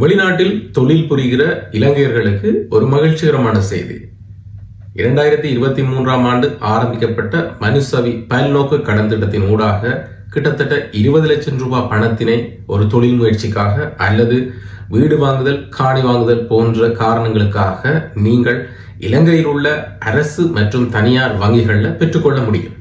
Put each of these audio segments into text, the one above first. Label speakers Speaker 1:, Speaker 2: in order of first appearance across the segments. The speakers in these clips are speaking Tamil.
Speaker 1: வெளிநாட்டில் தொழில் புரிகிற இலங்கையர்களுக்கு ஒரு மகிழ்ச்சிகரமான செய்தி. இரண்டாயிரத்தி இருபத்தி மூன்றாம் ஆண்டு ஆரம்பிக்கப்பட்ட மனுசவி பல்நோக்கு கடன் திட்டத்தின் ஊடாக கிட்டத்தட்ட இருபது லட்சம் ரூபாய் பணத்தினை ஒரு தொழில் முயற்சிக்காக அல்லது வீடு வாங்குதல் காணி வாங்குதல் போன்ற காரணங்களுக்காக நீங்கள் இலங்கையில் உள்ள அரசு மற்றும் தனியார் வங்கிகளில் பெற்றுக்கொள்ள முடியும்.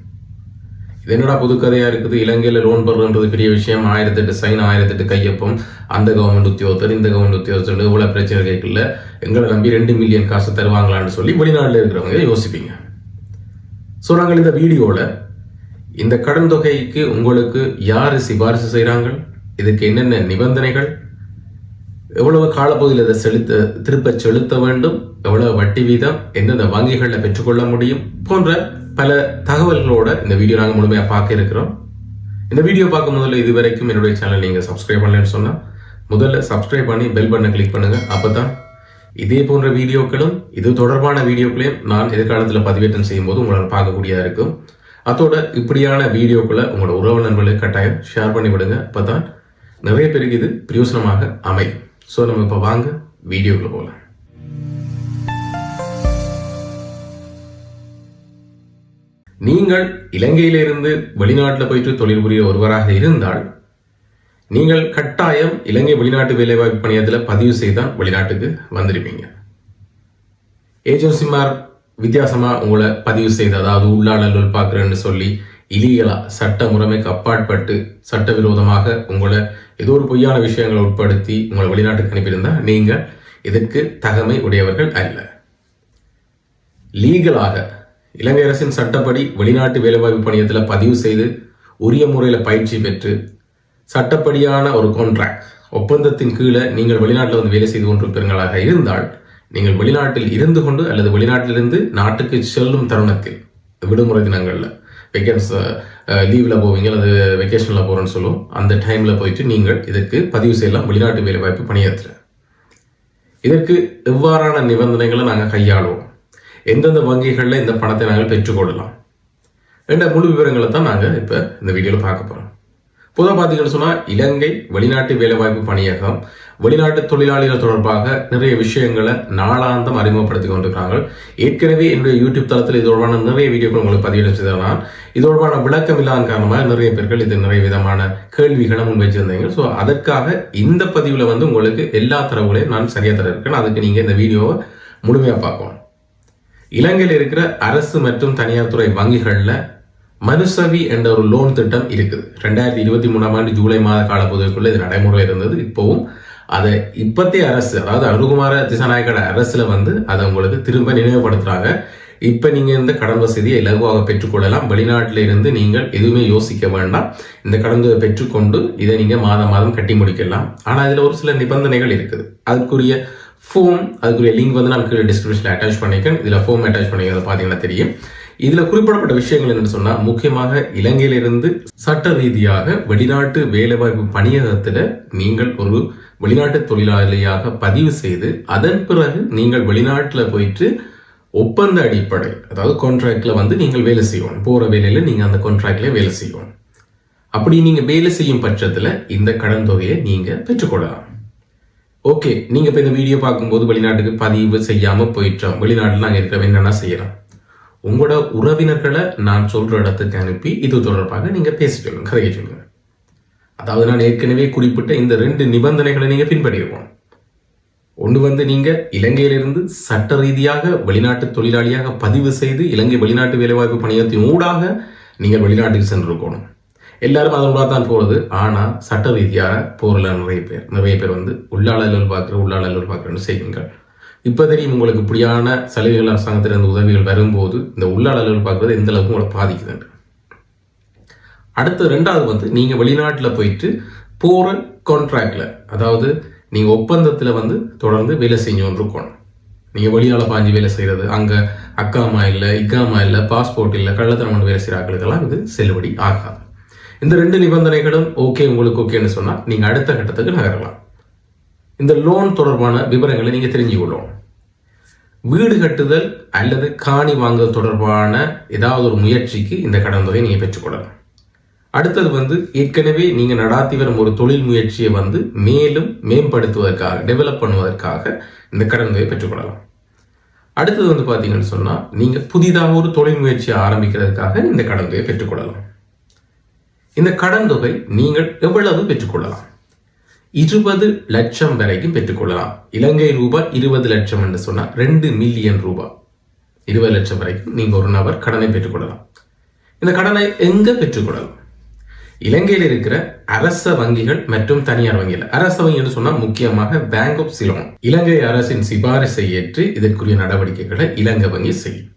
Speaker 1: இது என்னடா புதுக்கதையா இருக்குது. இலங்கையில லோன் பெறுன்றது பெரிய விஷயம். ஆயிரத்தெட்டு சைன் ஆயிரத்தெட்டு கையொப்பம். அந்த கவர்மெண்ட் உத்தியோகத்தர் இந்த கவர்மெண்ட் உத்தியோகத்தர் இவ்வளவு பிரச்சனை கேட்கல. எங்களை நம்பி ரெண்டு மில்லியன் காசு தருவாங்களான்னு சொல்லி வெளிநாட்டில் இருக்கிறவங்க யோசிப்பீங்க. ஸோ நாங்கள் இந்த வீடியோவில் இந்த கடன் தொகைக்கு உங்களுக்கு யார் சிபாரிசு செய்கிறாங்க இதுக்கு என்னென்ன நிபந்தனைகள்? எவ்வளவு காலப்பகுதியில் இதை செலுத்த திருப்ப செலுத்த வேண்டும்? எவ்வளவு வட்டி வீதம் எந்தெந்த வங்கிகளில் பெற்றுக்கொள்ள முடியும் போன்ற பல தகவல்களோட இந்த வீடியோ நாங்கள் முழுமையாக பார்க்க இருக்கிறோம். இந்த வீடியோ பார்க்கும் முதல்ல இது வரைக்கும் என்னுடைய சேனல் நீங்கள் சப்ஸ்கிரைப் பண்ணலன்னு சொன்னால் முதல்ல சப்ஸ்கிரைப் பண்ணி பெல் பட்டனை கிளிக் பண்ணுங்கள் அப்போ தான் இதே போன்ற வீடியோக்களும் இது தொடர்பான வீடியோக்களையும் நான் எதிர்காலத்தில் பதிவேற்றம் செய்யும் போது உங்களால் பார்க்கக்கூடியதாக இருக்கும். அதோட இப்படியான வீடியோக்களை உங்களோட உறவு நண்பர்களுக்கு கட்டாயம் ஷேர் பண்ணி விடுங்க. அப்போ தான் நிறைய பேருக்கு இது பிரயோசனமாக அமையும். ஸோ நம்ம இப்போ வாங்க வீடியோக்குள்ள போகலாம் நீங்கள் இலங்கையிலிருந்து வெளிநாட்டில் போயிட்டு தொழில் புரிய ஒருவராக இருந்தால் நீங்கள் கட்டாயம் இலங்கை வெளிநாட்டு வேலைவாய்ப்பு பணியத்தில் பதிவு செய்தால் வெளிநாட்டுக்கு வந்திருப்பீங்க. ஏஜென்சிமார் வித்தியாசமாக உங்களை பதிவு செய்து அதாவது உள்ளாளர்கள் பார்க்குறேன்னு சொல்லி இலீகலா சட்ட முறைமைக்கு அப்பாற்பட்டு சட்டவிரோதமாக உங்களை ஏதோ ஒரு பொய்யான விஷயங்களை உட்படுத்தி உங்களை வெளிநாட்டுக்கு அனுப்பியிருந்தால் நீங்கள் இதற்கு தகமை உடையவர்கள் அல்ல. லீகலாக இலங்கை அரசின் சட்டப்படி வெளிநாட்டு வேலைவாய்ப்பு பணியத்தில் பதிவு செய்து உரிய முறையில் பயிற்சி பெற்று சட்டப்படியான ஒரு கான்ட்ராக்ட் ஒப்பந்தத்தின் கீழே நீங்கள் வெளிநாட்டில் வந்து வேலை செய்து கொண்டிருப்பீர்களாக இருந்தால் நீங்கள் வெளிநாட்டில் இருந்து கொண்டு அல்லது வெளிநாட்டிலிருந்து நாட்டுக்கு செல்லும் தருணத்தில் விடுமுறை தினங்களில் வெக்கன்ஸ் லீவில் போவீங்க அல்லது வெக்கேஷனில் போகிறேன்னு சொல்லுவோம் அந்த டைமில் போயிட்டு நீங்கள் இதற்கு பதிவு செய்யலாம் வெளிநாட்டு வேலைவாய்ப்பு பணியாற்றுற இதற்கு எவ்வாறான நிபந்தனைகளை நாங்கள் கையாளுவோம்? எந்தெந்த வங்கிகளில் இந்த பணத்தை நாங்கள் பெற்றுக்கொள்ளலாம் என்ற முழு விவரங்களை தான் நாங்கள் இப்போ இந்த வீடியோவில் பார்க்க போகிறோம் பொதுவாக பார்த்தீங்கன்னு சொன்னால் இலங்கை வெளிநாட்டு வேலைவாய்ப்பு பணியகம் வெளிநாட்டு தொழிலாளிகள் தொடர்பாக நிறைய விஷயங்களை நாளாந்தம் அறிமுகப்படுத்தி கொண்டிருக்கிறாங்க. ஏற்கனவே என்னுடைய யூடியூப் தளத்தில் இது தொடர்பான நிறைய வீடியோக்கள் உங்களுக்கு பதிவிடம் செய்தனால் இது தொடர்பான விளக்கம் இல்லாத காரணமாக நிறைய பேர்கள் இது நிறைய விதமான கேள்விகளை முன் வச்சிருந்தீங்க. ஸோ அதற்காக இந்த பதிவில் வந்து உங்களுக்கு எல்லா தரவுகளையும் நான் சரியாக தர இருக்கேன். அதுக்கு நீங்கள் இந்த வீடியோவை முழுமையாக பார்க்கணும். இலங்கையில் இருக்கிற அரசு மற்றும் தனியார் துறை வங்கிகளில் மனுசவி என்ற ஒரு லோன் திட்டம் இருக்குது. ரெண்டாயிரத்தி இருபத்தி மூணாம் ஆண்டு ஜூலை மாத கால பகுதிக்குள்ள இது நடைமுறை இருந்தது. இப்போவும் அதை இப்பத்திய அரசு அதாவது அனுகுமார திசாநாயக்கட அரசுல வந்து அதை உங்களுக்கு திரும்ப நினைவுபடுத்துறாங்க. இப்ப நீங்க இந்த கடன் வசதியை இலகுவாக பெற்றுக்கொள்ளலாம். வெளிநாட்டில இருந்து நீங்கள் எதுவுமே யோசிக்க வேண்டாம். இந்த கடன் பெற்றுக்கொண்டு இதை நீங்க மாதம் மாதம் கட்டி முடிக்கலாம். ஆனா இதுல ஒரு சில நிபந்தனைகள் இருக்குது. அதுக்குரிய ஃபோம் அதுக்குரிய லிங்க் வந்து நான் கீழே டிஸ்கிரிப்ஷனில் அட்டாச் பண்ணியிருக்கேன். இதில் ஃபோம் அட்டாச் பண்ணிக்கிறது பார்த்தீங்கன்னா தெரியும். இதில் குறிப்பிடப்பட்ட விஷயங்கள் என்னன்னு சொன்னால் முக்கியமாக இலங்கையிலிருந்து சட்ட ரீதியாக வெளிநாட்டு வேலைவாய்ப்பு பணியகத்தில் நீங்கள் ஒரு வெளிநாட்டு தொழிலாளியாக பதிவு செய்து அதன் பிறகு நீங்கள் வெளிநாட்டில் போயிட்டு ஒப்பந்த அடிப்படை அதாவது கான்ட்ராக்டில் வந்து நீங்கள் வேலை செய்யணும். போகிற வேலையில் நீங்கள் அந்த கான்ட்ராக்ட்லேயே வேலை செய்யணும். அப்படி நீங்கள் வேலை செய்யும் பட்சத்தில் இந்த கடன் தொகையை நீங்கள் பெற்றுக்கொள்ளலாம். ஓகே நீங்கள் இப்போ இந்த வீடியோ பார்க்கும்போது வெளிநாட்டுக்கு பதிவு செய்யாமல் போயிட்டோம். வெளிநாட்டில் நாங்கள் இருக்கிற என்னென்ன செய்யலாம் உங்களோட உறவினர்களை நான் சொல்கிற இடத்துக்கு அனுப்பி இது தொடர்பாக நீங்கள் பேசி சொல்லுங்க கதையை சொல்லுங்க. அதாவது நான் ஏற்கனவே குறிப்பிட்ட இந்த ரெண்டு நிபந்தனைகளை நீங்கள் பின்பற்றிடுவோம் ஒன்று வந்து நீங்கள் இலங்கையிலிருந்து சட்ட ரீதியாக வெளிநாட்டு தொழிலாளியாக பதிவு செய்து இலங்கை வெளிநாட்டு வேலைவாய்ப்பு பணியத்தின் ஊடாக நீங்கள் வெளிநாட்டுக்கு சென்றிருக்கணும். எல்லாரும் அதனோட தான் போகிறது ஆனால் சட்ட ரீதியாக போகல நிறைய பேர். நிறைய பேர் வந்து உள்ளாளர்கள் பார்க்குற உள்ளாளர்கள் பார்க்குறேன்னு செய்யுங்கள் இப்போ தெரியும் உங்களுக்கு இப்படியான சலுகைகள் அரசாங்கத்திலிருந்து உதவிகள் வரும்போது இந்த உள்ளாளர்கள் பார்க்குறது எந்த அளவுக்கு உங்களை பாதிக்குதுன்னு அடுத்து ரெண்டாவது வந்து நீங்கள் வெளிநாட்டில் போயிட்டு போகிற கான்ட்ராக்டில் அதாவது நீங்கள் ஒப்பந்தத்தில் வந்து தொடர்ந்து வேலை செஞ்சோன்னு இருக்கணும் நீங்கள் வெளியால் பாஞ்சு வேலை செய்கிறது அங்கே அக்காமா இல்லை இக்காமா இல்லை பாஸ்போர்ட் இல்லை கள்ளத்தனம் வேலை செய்கிற ஆட்களுக்கெல்லாம் இது செல்லுபடி ஆகாது. இந்த ரெண்டு நிபந்தனைகளும் ஓகே உங்களுக்கு ஓகேன்னு சொன்னால் நீங்கள் அடுத்த கட்டத்துக்கு நகரலாம். இந்த லோன் தொடர்பான விவரங்களை நீங்கள் தெரிஞ்சு கொள்ளணும். வீடு கட்டுதல் அல்லது காணி வாங்குதல் தொடர்பான ஏதாவது ஒரு முயற்சிக்கு இந்த கடன் தொகையை நீங்கள் பெற்றுக்கொள்ளலாம் அடுத்தது வந்து ஏற்கனவே நீங்கள் நடாத்தி வரும் ஒரு தொழில் முயற்சியை வந்து மேலும் மேம்படுத்துவதற்காக டெவலப் பண்ணுவதற்காக இந்த கடன் தொகையை பெற்றுக்கொள்ளலாம் அடுத்தது வந்து பார்த்தீங்கன்னு சொன்னால் நீங்கள் புதிதாக ஒரு தொழில் முயற்சியை ஆரம்பிக்கிறதுக்காக இந்த கடன் தொகையை பெற்றுக்கொள்ளலாம் இந்த கடன் தொகை நீங்கள் எவ்வளவு பெற்றுக்கொள்ளலாம்? இருபது லட்சம் வரைக்கும் பெற்றுக்கொள்ளலாம். இலங்கை ரூபாய் இருபது லட்சம் என்று சொன்னால் ரெண்டு மில்லியன் ரூபாய். இருபது லட்சம் வரைக்கும் நீங்கள் ஒரு நபர் கடனை பெற்றுக்கொள்ளலாம். இந்த கடனை எங்க பெற்றுக்கொள்ளலாம்? இலங்கையில் இருக்கிற அரச வங்கிகள் மற்றும் தனியார் வங்கிகள். அரச வங்கின்னு சொன்னால் முக்கியமாக பேங்க் ஆஃப் சிலோன் இலங்கை அரசின் சிபாரிசை ஏற்று இதற்குரிய நடவடிக்கைகளை இலங்கை வங்கி செய்யும்.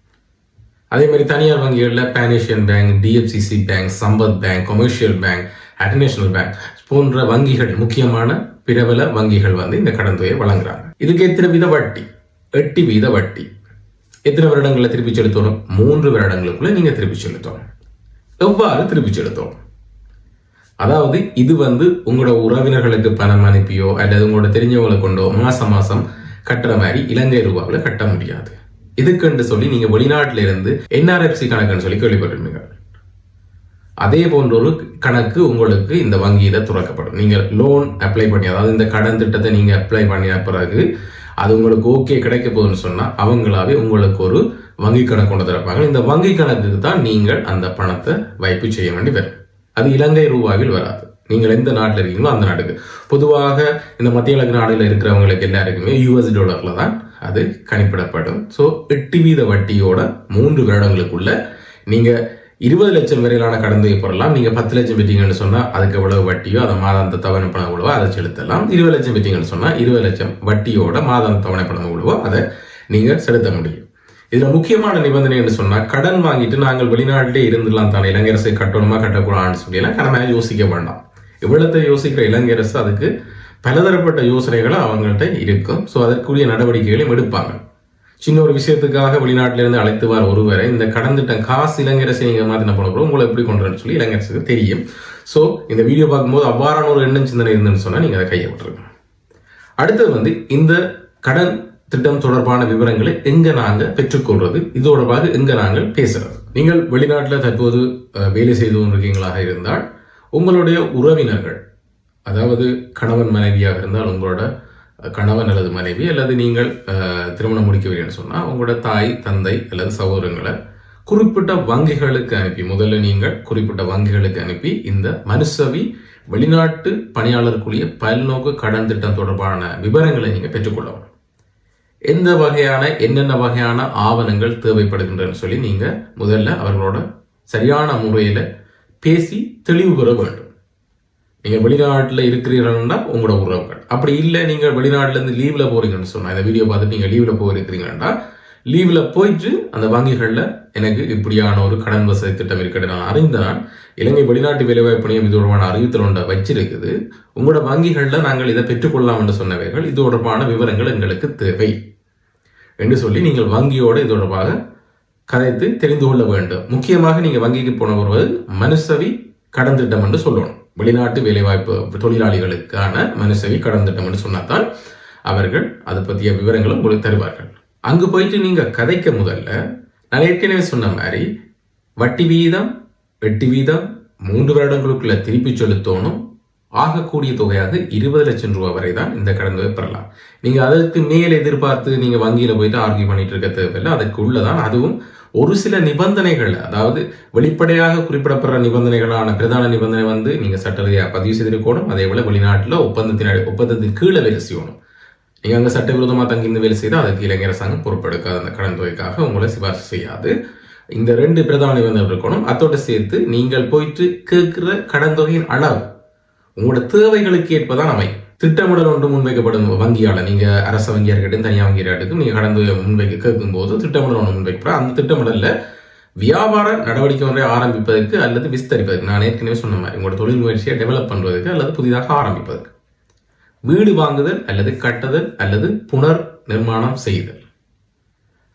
Speaker 1: அதே மாதிரி தனியார் வங்கிகளில் பேனேஷியன் bank DFCC bank Sampath bank commercial bank international bank போன்ற வங்கிகள் முக்கியமான பிரபல வங்கிகள் வந்து இந்த கடன் தொகையை வழங்குறாங்க. இதுக்கு எத்தனை வீத வட்டி? எட்டு வீத வட்டி. எத்தனை வருடங்களை திருப்பி செலுத்தணும்? மூன்று வருடங்களுக்குள்ள நீங்க திருப்பி செலுத்தணும். எவ்வாறு திருப்பி செலுத்தணும்? அதாவது இது வந்து உங்களோட உறவினர்களுக்கு பணம் அனுப்பியோ அல்லது உங்களோட தெரிஞ்சவங்களை கொண்டோ மாசம் மாசம் கட்டுற மாதிரி இலங்கை ரூபாவில் கட்ட முடியாது. இதுக்குன்னு சொல்லி நீங்கள் வெளிநாட்டில இருந்து என்ஆர்எஃப்சி கணக்குன்னு சொல்லி கேள்விப்பட்டிருப்பீங்க. அதே போன்ற ஒரு கணக்கு உங்களுக்கு இந்த வங்கியில் துறக்கப்படும். நீங்கள் லோன் அப்ளை பண்ணி அதாவது இந்த கடன் திட்டத்தை நீங்கள் அப்ளை பண்ணின பிறகு அது உங்களுக்கு ஓகே கிடைக்க போகுதுன்னு சொன்னால் அவங்களாவே உங்களுக்கு ஒரு வங்கி கணக்கு கொண்டு திறப்பாங்க. இந்த வங்கி கணக்குக்கு தான் நீங்கள் அந்த பணத்தை வைப்பு செய்ய வேண்டி வரும். அது இலங்கை ரூபாவில் வராது. நீங்கள் எந்த நாட்டில் இருக்கீங்களோ அந்த நாட்டுக்கு. பொதுவாக இந்த மத்திய கிழக்கு நாடுகளில் இருக்கிறவங்களுக்கு எல்லாருக்குமே யூஎஸ் டாலரில் தான் அது கணிப்பிடப்படும். ஸோ எட்டு வீத வட்டியோட மூன்று வருடங்களுக்குள்ள நீங்கள் இருபது லட்சம் வரையிலான கடந்தையை பெறலாம். நீங்கள் பத்து லட்சம் பெற்றீங்கன்னு சொன்னால் அதுக்கு எவ்வளவு வட்டியோ அதை மாதாந்த தவணை பணம் எவ்வளவோ அதை செலுத்தலாம். இருபது லட்சம் பெற்றீங்கன்னு சொன்னால் இருபது லட்சம் வட்டியோட மாதாந்த தவணை பணம் எவ்வளவோ அதை நீங்கள் செலுத்த முடியும். இதில் முக்கியமான நிபந்தனை என்று கடன் வாங்கிட்டு நாங்கள் வெளிநாட்டிலே இருந்துடலாம் தானே இளைஞரசு கட்டணுமா கட்டக்கூடாதுன்னு சொல்லிலாம் கடமையாக யோசிக்க வேண்டாம். இவ்வளத்தை யோசிக்கிற இளைஞரசு அதுக்கு பலதரப்பட்ட யோசனைகளும் அவங்கள்ட்ட இருக்கும். ஸோ அதற்குரிய நடவடிக்கைகளையும் எடுப்பாங்க. சின்ன ஒரு விஷயத்துக்காக வெளிநாட்டிலிருந்து அழைத்து வர ஒருவரை இந்த கடன் திட்டம் காசு இளைஞரசை நீங்க மாதிரி என்ன கூட உங்களை எப்படி கொண்டுறன்னு சொல்லி இளைஞரசுக்கு தெரியும். ஸோ இந்த வீடியோ பார்க்கும்போது அவ்வாறான ஒரு எண்ணம் சிந்தனை இருந்துன்னு சொன்னால் நீங்கள் அதை கையை விட்டுருங்க. அடுத்தது வந்து இந்த கடன் திட்டம் தொடர்பான விவரங்களை எங்கே நாங்கள் பெற்றுக்கொள்வது இது தொடர்பாக எங்கே நாங்கள் பேசுறது? நீங்கள் வெளிநாட்டில் தற்போது வேலை செய்து கொண்டிருக்கீங்களாக இருந்தால் உங்களுடைய உறவினர்கள் அதாவது கணவன் மனைவியாக இருந்தால் உங்களோட கணவன் அல்லது மனைவி அல்லது நீங்கள் திருமணம் முடிக்கவில்லைன்னு சொன்னால் உங்களோட தாய் தந்தை அல்லது சகோதரங்களை குறிப்பிட்ட வங்கிகளுக்கு அனுப்பி முதல்ல நீங்கள் குறிப்பிட்ட வங்கிகளுக்கு அனுப்பி இந்த மனுசவி வெளிநாட்டு பணியாளருக்குரிய பல்நோக்கு கடன் திட்டம் தொடர்பான விவரங்களை நீங்கள் பெற்றுக்கொள்ளணும் எந்த வகையான என்னென்ன வகையான ஆவணங்கள் தேவைப்படுகின்றன சொல்லி நீங்கள் முதல்ல அவர்களோட சரியான முறையில் பேசி தெளிவு பெற வேண்டும். நீங்கள் வெளிநாட்டில் இருக்கிறீர்கள்னா உங்களோட உறவுகள். அப்படி இல்லை நீங்கள் வெளிநாட்டிலேருந்து லீவில் போகிறீங்கன்னு சொன்னால் இந்த வீடியோ பார்த்துட்டு நீங்கள் லீவில் போயிருக்கிறீங்கன்னா லீவில் போயிட்டு அந்த வங்கிகளில் எனக்கு இப்படியான ஒரு கடன் வசதி திட்டம் இருக்கிறது. நான் அறிந்தான் இலங்கை வெளிநாட்டு வேலைவாய்ப்பு நிலையம் இது தொடர்பான அறிவித்தல் ஒன்றை வச்சிருக்குது. உங்களோட வங்கிகளில் நாங்கள் இதை பெற்றுக்கொள்ளலாம் என்று சொன்னவைகள் இது தொடர்பான விவரங்கள் எங்களுக்கு தேவை. என்று சொல்லி நீங்கள் வங்கியோடு இது தொடர்பாக கதைத்து தெரிந்து கொள்ள வேண்டும். முக்கியமாக நீங்கள் வங்கிக்கு போன ஒருவர் மனுசவி கடன் திட்டம் என்று சொல்லணும். வெளிநாட்டு வேலைவாய்ப்பு தொழிலாளிகளுக்கான மனுசவி கடன் திட்டம் என்று சொன்னாதான் அவர்கள் அதை பற்றிய விவரங்களும் உங்களுக்கு தருவார்கள். அங்கு போயிட்டு நீங்க கதைக்க முதல்ல நான் ஏற்கனவே சொன்ன மாதிரி வட்டி வீதம் வெட்டி வீதம் மூன்று வருடங்களுக்குள்ள திருப்பி செலுத்தணும் ஆகக்கூடிய தொகையாக இருபது லட்சம் ரூபாய் வரை தான் இந்த கடன் தொகை பெறலாம். நீங்க அதற்கு மேல் எதிர்பார்த்து நீங்க வங்கியில போயிட்டு ஆர்கியூ பண்ணிட்டு இருக்க தேவையில்லை. அதற்கு உள்ளதான் அதுவும் ஒரு சில நிபந்தனைகள் அதாவது வெளிப்படையாக குறிப்பிடப்படுற நிபந்தனைகளான பிரதான நிபந்தனை வந்து நீங்க சட்டரீதியாக பதிவு செய்திருக்கணும் அதே போல வெளிநாட்டில் ஒப்பந்தத்தின் ஒப்பந்தத்தின் கீழே வேலை செய்யணும் நீங்க அங்கே சட்டவிரோதமாக தங்கி இந்த வேலை செய்தால் அதுக்கு இலங்கை அரசாங்கம் பொறுப்பெடுக்காது. அந்த கடன் தொகைக்காக உங்களை சிபாரிசு செய்யாது. இந்த ரெண்டு பிரதான நிபந்தனை இருக்கணும். அதோட சேர்த்து நீங்கள் போயிட்டு கேட்குற கடன் தொகையின் அளவு உங்களோட தேவைகளுக்கு ஏற்பதான் அமையும் திட்டமிடல் ஒன்று முன்வைக்கப்படும் வங்கியால் நீங்கள் அரச வங்கியாக இருக்கட்டும் தனியார் வங்கியாக இருக்கட்டும் நீங்கள் கடந்து முன்வைக்க கேட்கும் போது திட்டமிடல் ஒன்று முன்வைக்கப்படும். அந்த திட்டமிடலில் வியாபார நடவடிக்கை ஒன்றை ஆரம்பிப்பதற்கு அல்லது விஸ்தரிப்பதற்கு நான் ஏற்கனவே சொன்ன மாதிரி உங்களோட தொழில் முயற்சியை டெவலப் பண்றதுக்கு அல்லது புதிதாக ஆரம்பிப்பதற்கு. வீடு வாங்குதல் அல்லது கட்டுதல் அல்லது புனர் நிர்மாணம் செய்தல்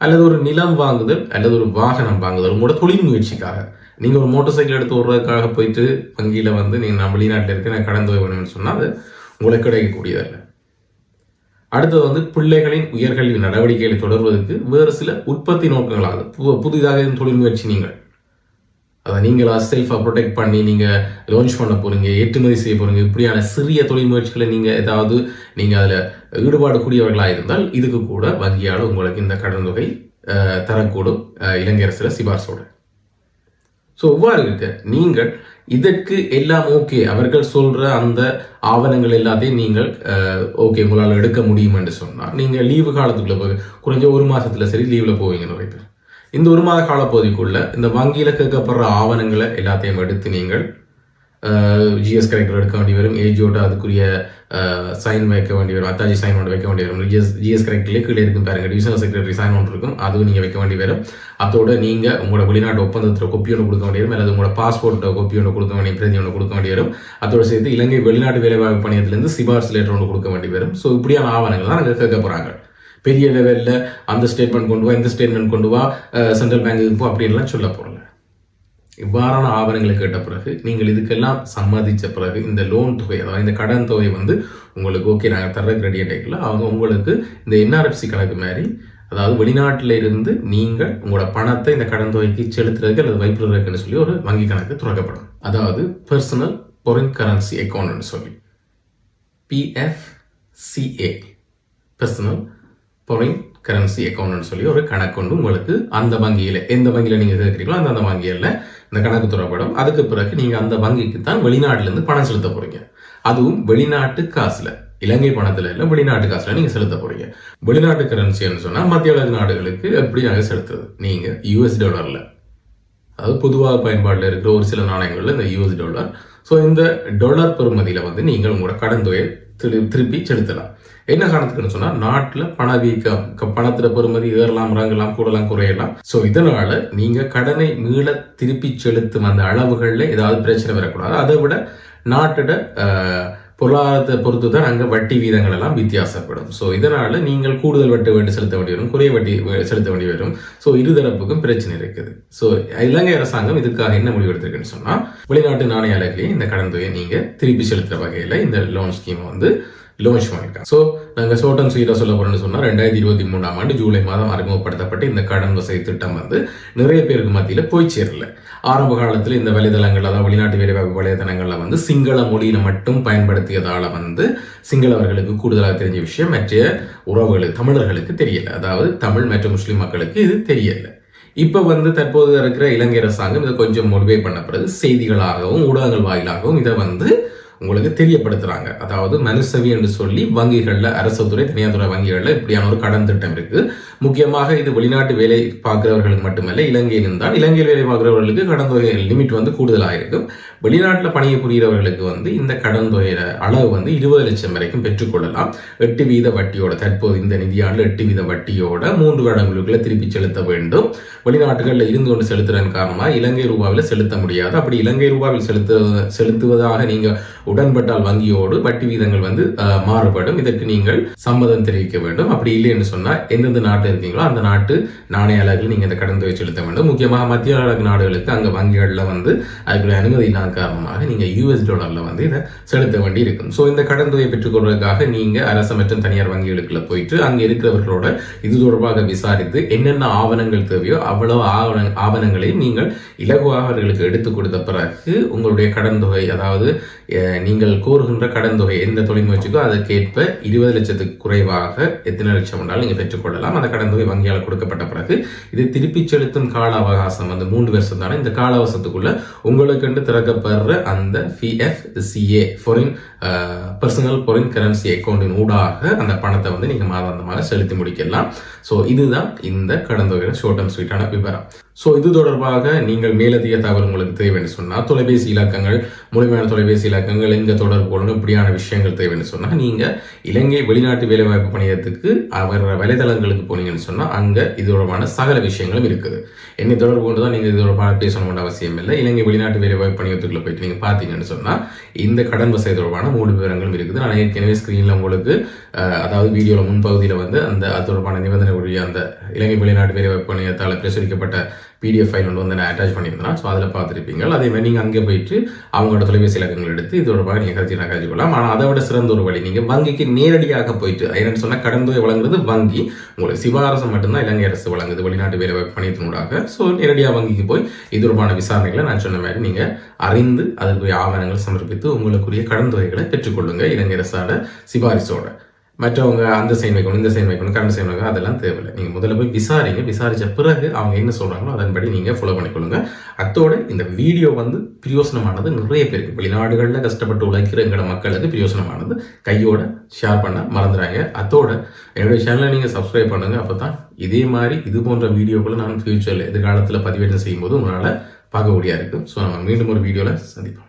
Speaker 1: அல்லது ஒரு நிலம் வாங்குதல் அல்லது ஒரு வாகனம் வாங்குதல் உங்களோட தொழில் முயற்சிக்காக. நீங்கள் ஒரு மோட்டார் சைக்கிள் எடுத்து விடுறதுக்காக போயிட்டு வங்கியில் வந்து நீங்கள் நான் வெளிநாட்டில் இருக்க நான் கடன் தொகை வேணும்னு சொன்னால் அது உங்களுக்கு கிடைக்கக்கூடியதல்ல. அடுத்தது வந்து பிள்ளைகளின் உயர்கல்வி நடவடிக்கைகளை தொடர்வதற்கு வேறு சில உற்பத்தி நோக்கங்களாக பு- புதிதாக தொழில் முயற்சி நீங்கள். அதை நீங்களா செல்ஃபாக ப்ரொடெக்ட் பண்ணி நீங்கள் லான்ச் பண்ண போகிறீங்க ஏற்றுமதி செய்ய போகிறீங்க இப்படியான சிறிய தொழில் முயற்சிகளை நீங்கள் ஏதாவது நீங்கள் அதில் ஈடுபாடு கூடியவர்களாக இருந்தால் இதுக்கு கூட வங்கியால் உங்களுக்கு இந்த கடன் தொகை தரக்கூடும் அஹ், இலங்கை அரசில் சிபார்சோட. ஸோ இவ்வாறு இருக்க நீங்கள் இதற்கு எல்லாம் ஓகே அவர்கள் சொல்கிற அந்த ஆவணங்கள் எல்லாத்தையும் நீங்கள் ஓகே உங்களால் எடுக்க முடியும் என்று சொன்னால் நீங்கள் லீவு காலத்துக்குள்ள போய் குறைஞ்ச ஒரு மாதத்தில் சரி லீவில் போவீங்க நிறைய பேர். இந்த ஒரு மாத காலப்பகுதிக்குள்ள இந்த வங்கியில் கேட்கப்படுற ஆவணங்களை எல்லாத்தையும் எடுத்து நீங்கள் ஜிஎஸ் கரெக்டர் எடுக்க வேண்டி வரும். ஏஜியோட அதுக்குரிய சைன் வைக்க வேண்டி வரும். அத்தாஜி சைன் ஒன்று வைக்க வேண்டி வரும். ஜிஎஸ் ஜிஎஸ் கரெக்ட்லேயே கீழே இருக்கும் பாருங்க. டிவிஷனல் செக்ரட்டரி சைன் ஒன்று இருக்கும். அதுவும் நீங்கள் வைக்க வேண்டி வரும். அதோட நீங்கள் உங்களோட வெளிநாட்டு ஒப்பந்தத்தில் கொப்பி ஒன்று கொடுக்க வேண்டி வரும். அல்லது உங்களோட பாஸ்போர்ட் கொப்பி ஒன்று கொடுக்க வேண்டிய பிரதி ஒன்று கொடுக்க வேண்டி வரும். அதோட சேர்த்து இலங்கை வெளிநாட்டு வேலைவாய்ப்பு பணியத்திலேருந்து சிபார்ஸ் லெட்டர் ஒன்று கொடுக்க வேண்டி வரும். ஸோ இப்படியான ஆவணங்கள் தான் நாங்கள் கேட்க போகிறாங்க பெரிய லெவலில் அந்த ஸ்டேட்மெண்ட் கொண்டு வா இந்த ஸ்டேட்மெண்ட் கொண்டு வா சென்ட்ரல் பேங்க்குக்கு போ அப்படின்லாம் சொல்ல போகிறோம் இவ்வாறான ஆவணங்களை கேட்ட பிறகு நீங்கள் இதுக்கெல்லாம் சம்மதித்த பிறகு இந்த லோன் தொகை அதாவது இந்த கடன் தொகை வந்து உங்களுக்கு ஓகே நாங்கள் தர ரெடி ஆகிக்கல அவங்க உங்களுக்கு இந்த என்ஆர்எஃப்சி கணக்கு மாதிரி அதாவது வெளிநாட்டில் இருந்து நீங்கள் உங்களோட பணத்தை இந்த கடன் தொகைக்கு செலுத்துறதுக்கு அல்லது வைப்புறதுக்குன்னு சொல்லி ஒரு வங்கி கணக்கு துறக்கப்படும் அதாவது பர்சனல் பொரின் கரன்சி அக்கௌண்ட்னு சொல்லி. பிஎஃப்சிஏ பர்சனல் பொரின் கரன்சி அக்கௌண்ட்னு சொல்லி ஒரு கணக்கு ஒன்று உங்களுக்கு அந்த வங்கியில் எந்த வங்கியில் நீங்கள் கேட்குறீங்களோ அந்த அந்த வங்கியில் இந்த கணக்கு துறப்படும் அதுக்கு பிறகு நீங்கள் அந்த வங்கிக்கு தான் வெளிநாட்டிலேருந்து பணம் செலுத்த போகிறீங்க அதுவும் வெளிநாட்டு காசில். இலங்கை பணத்தில் இல்லை வெளிநாட்டு காசில் நீங்கள் செலுத்த போகிறீங்க வெளிநாட்டு கரன்சின்னு சொன்னால் மத்திய உலக நாடுகளுக்கு எப்படி நாங்கள் செலுத்துறது நீங்கள் யூஎஸ் டாலரில் அதாவது பொதுவாக பயன்பாட்டில் இருக்கிற ஒரு சில நாணயங்களில் இந்த யூஎஸ் டாலர் ஸோ இந்த டாலர் பெறுமதியில் வந்து நீங்கள் உங்களோட கடன் தொகையை திரு திருப்பி செலுத்தலாம். என்ன காரணத்துக்குன்னு சொன்னா நாட்டுல பணவீக்கம் பணத்துல பெறுமதி ஏறலாம் இறங்கலாம் கூடலாம் குறையலாம். ஸோ இதனால நீங்க கடனை மீள திருப்பி செலுத்தும் அந்த அளவுகள்ல ஏதாவது பிரச்சனை வரக்கூடாது. அதை விட நாட்டோட பொருளாதாரத்தை பொறுத்து தான் அங்கே வட்டி வீதங்கள் எல்லாம் வித்தியாசப்படும். ஸோ இதனால நீங்கள் கூடுதல் வட்டி வட்டி செலுத்த வேண்டி வரும் குறைய வட்டி செலுத்த வேண்டி வரும். ஸோ இருதரப்புக்கும் பிரச்சனை இருக்குது. ஸோ இலங்கை அரசாங்கம் இதுக்காக என்ன முடிவு எடுத்திருக்குன்னு சொன்னால் வெளிநாட்டு நாணய அலகிலேயே இந்த கடன் தொகையை நீங்க திருப்பி செலுத்துகிற வகையில இந்த லோன் ஸ்கீமை வந்து லான்ச் பண்ணியிருக்காங்க. ஸோ நாங்கள் சோட்டன் சீரா சொல்ல போகிறோம்னு சொன்னால் ரெண்டாயிரத்தி இருபத்தி மூணாம் ஆண்டு ஜூலை மாதம் அறிமுகப்படுத்தப்பட்ட இந்த கடன் வசதி திட்டம் வந்து நிறைய பேருக்கு மத்தியில் போய் சேரல. ஆரம்ப காலத்தில் இந்த வலைதளங்கள் அதாவது வெளிநாட்டு வேலைவாய்ப்பு வலைதளங்களில் வந்து சிங்கள மொழியில் மட்டும் பயன்படுத்தியதால் வந்து சிங்களவர்களுக்கு கூடுதலாக தெரிஞ்ச விஷயம் மற்ற உறவுகளுக்கு தமிழர்களுக்கு தெரியல. அதாவது தமிழ் மற்றும் முஸ்லீம் மக்களுக்கு இது தெரியலை. இப்போ வந்து தற்போது இருக்கிற இலங்கை அரசாங்கம் இதை கொஞ்சம் மோடிவேட் பண்ண பிறகு செய்திகளாகவும் ஊடகங்கள் வாயிலாகவும் இதை வந்து உங்களுக்கு தெரியப்படுத்துறாங்க. அதாவது மனுசவி என்று சொல்லி வங்கிகளில் அரசு துறை தனியார் துறை வங்கிகளில் இப்படியான ஒரு கடன் திட்டம் இருக்கு. முக்கியமாக இது வெளிநாட்டு வேலை பார்க்குறவர்களுக்கு மட்டுமல்ல இலங்கையில் இருந்தால் இலங்கையில் வேலை பார்க்குறவர்களுக்கு கடன் தொகை லிமிட் வந்து கூடுதலாக இருக்கும். வெளிநாட்டில் பணியை புரிகிறவர்களுக்கு வந்து இந்த கடன் தொகையில அளவு வந்து இருபது லட்சம் வரைக்கும் பெற்றுக்கொள்ளலாம் எட்டு வீத வட்டியோட தற்போது இந்த நிதியாண்டு எட்டு வீத வட்டியோட மூன்று வருடங்களுக்குள்ள திருப்பி செலுத்த வேண்டும். வெளிநாட்டுகளில் இருந்து கொண்டு செலுத்துறதன் காரணமாக இலங்கை ரூபாவில் செலுத்த முடியாது. அப்படி இலங்கை ரூபாவில் செலுத்து செலுத்துவதாக நீங்கள் உடன்பட்டால் வங்கியோடு வட்டி வீதங்கள் வந்து மாறுபடும். இதற்கு நீங்கள் சம்மதம் தெரிவிக்க வேண்டும். அப்படி இல்லைன்னு சொன்னால் எந்தெந்த நாட்டில் இருக்கீங்களோ அந்த நாட்டு நாணய அலகில் நீங்கள் இந்த கடன் தொகை செலுத்த வேண்டும். முக்கியமாக மத்திய அழகு நாடுகளுக்கு அங்கே வங்கிகளில் வந்து அதுக்குள்ள அனுமதி இல்லாத காரணமாக நீங்கள் யூஎஸ் டாலரில் வந்து இதை செலுத்த வேண்டி இருக்கும். ஸோ இந்த கடன் தொகையை பெற்றுக்கொள்வதற்காக நீங்கள் அரசு மற்றும் தனியார் வங்கிகளுக்குள்ள போயிட்டு அங்கே இருக்கிறவர்களோட இது தொடர்பாக விசாரித்து என்னென்ன ஆவணங்கள் தேவையோ அவ்வளவு ஆவண ஆவணங்களையும் நீங்கள் இலகுவாக அவர்களுக்கு எடுத்து கொடுத்த பிறகு உங்களுடைய கடன் தொகை அதாவது நீங்கள் கோருகின்ற கடன் தொகை எந்த தொழில் முயற்சிக்கோ அதற்கேற்ப இருபது லட்சத்துக்கு குறைவாக எத்தனை லட்சம் என்றாலும் நீங்கள் பெற்றுக்கொள்ளலாம். அந்த கடன் தொகை வங்கியால் கொடுக்கப்பட்ட பிறகு இது திருப்பி செலுத்தும் கால அவகாசம் வந்து மூன்று வருஷம் தானே. இந்த கால அவகாசத்துக்குள்ள உங்களுக்கு திறக்கப்படுற அந்த PF CA foreign personal foreign currency அக்கௌண்டின் ஊடாக அந்த பணத்தை வந்து நீங்கள் மாதாந்தமாக செலுத்தி முடிக்கலாம். ஸோ இதுதான் இந்த கடன் வகையில் ஷோர்ட் அண்ட் ஸ்வீட்டான விவரம். ஸோ இது தொடர்பாக நீங்கள் மேலதிக தகவல் உங்களுக்கு தேவைன்னு சொன்னால் தொலைபேசி இலக்கங்கள் முழுமையான தொலைபேசி இலக்கங்கள் எங்கே தொடர்பு கொள்ளணும் இப்படியான விஷயங்கள் தேவைன்னு சொன்னால் நீங்கள் இலங்கை வெளிநாட்டு வேலைவாய்ப்பு பணியத்துக்கு அவர் வலைதளங்களுக்கு போனீங்கன்னு சொன்னால் அங்கே இது தொடர்பான சகல விஷயங்களும் இருக்குது. என்னை தொடர்பு கொண்டு தான் நீங்கள் இது தொடர்பான பேசணும்னு அவசியம் இல்லை. இலங்கை வெளிநாட்டு வேலைவாய்ப்பு பணியத்துக்குள்ளே போயிட்டு நீங்கள் பார்த்தீங்கன்னு சொன்னால் இந்த கடன் வசதி தொடர்பான மூணு விவரங்களும் இருக்குது. நான் ஏற்கனவே ஸ்க்ரீனில் உங்களுக்கு அதாவது வீடியோவில் முன்பகுதியில் வந்து அந்த அது தொடர்பான நிபந்தனை உடைய அந்த இலங்கை வெளிநாட்டு வேலைவாய்ப்பு நிலையத்தால் பிரசுரிக்கப்பட்ட பிடிஎஃப் ஃபைல் ஒன்று வந்து நான் அட்டாச் பண்ணியிருந்தேன் ஸோ அதில் பார்த்துருப்பீங்க அதே மாதிரி நீங்கள் அங்கே போயிட்டு அவங்களோட தொலைபேசி இலக்கங்கள் எடுத்து இதோட பாக நீங்கள் கருத்தி நகர்த்தி கொள்ளலாம். ஆனால் அதை விட சிறந்த ஒரு வழி நீங்கள் வங்கிக்கு நேரடியாக போயிட்டு என்னென்னு சொன்னால் கடன் தொகை வழங்குறது வங்கி. உங்களுக்கு சிபாரசு மட்டும்தான் இலங்கை அரசு வழங்குது வெளிநாட்டு வேலை வாய்ப்பு பணியத்தினூடாக ஸோ நேரடியாக வங்கிக்கு போய் இது தொடர்பான விசாரணைகளை நான் சொன்ன மாதிரி நீங்கள் அறிந்து அதற்குரிய ஆவணங்கள் சமர்ப்பித்து உங்களுக்குரிய கடன் தொகைகளை பெற்றுக்கொள்ளுங்க. இலங்கை அரசாட சிபாரிசோட. மற்றவங்க அந்த சைன் வைக்கணும் இந்த சைன் வைக்கணும் கரண்ட் சைன் வைக்கணும் அதெல்லாம் தேவையில்லை. நீங்கள் முதல்ல போய் விசாரிங்க. விசாரிச்ச பிறகு அவங்க என்ன சொல்கிறாங்களோ அதன்படி நீங்கள் ஃபாலோ பண்ணிக்கொள்ளுங்க. அத்தோட இந்த வீடியோ வந்து பிரயோசனமானது நிறைய பேருக்கு. வெளிநாடுகளில் கஷ்டப்பட்டு உழைக்கிற எங்களோட மக்களுக்கு பிரயோசனமானது. கையோட ஷேர் பண்ண மறந்துடாங்க அத்தோட என்னுடைய சேனலை நீங்கள் சப்ஸ்கிரைப் பண்ணுங்க. அப்போ தான் இதே மாதிரி இது போன்ற வீடியோக்களை நான் ஃபியூச்சரில் எதிர்காலத்தில் பதிவேற்றம் செய்யும்போது உங்களால் பார்க்கக்கூடியா இருக்கும். ஸோ நம்ம மீண்டும் ஒரு வீடியோவில் சந்திப்போம்.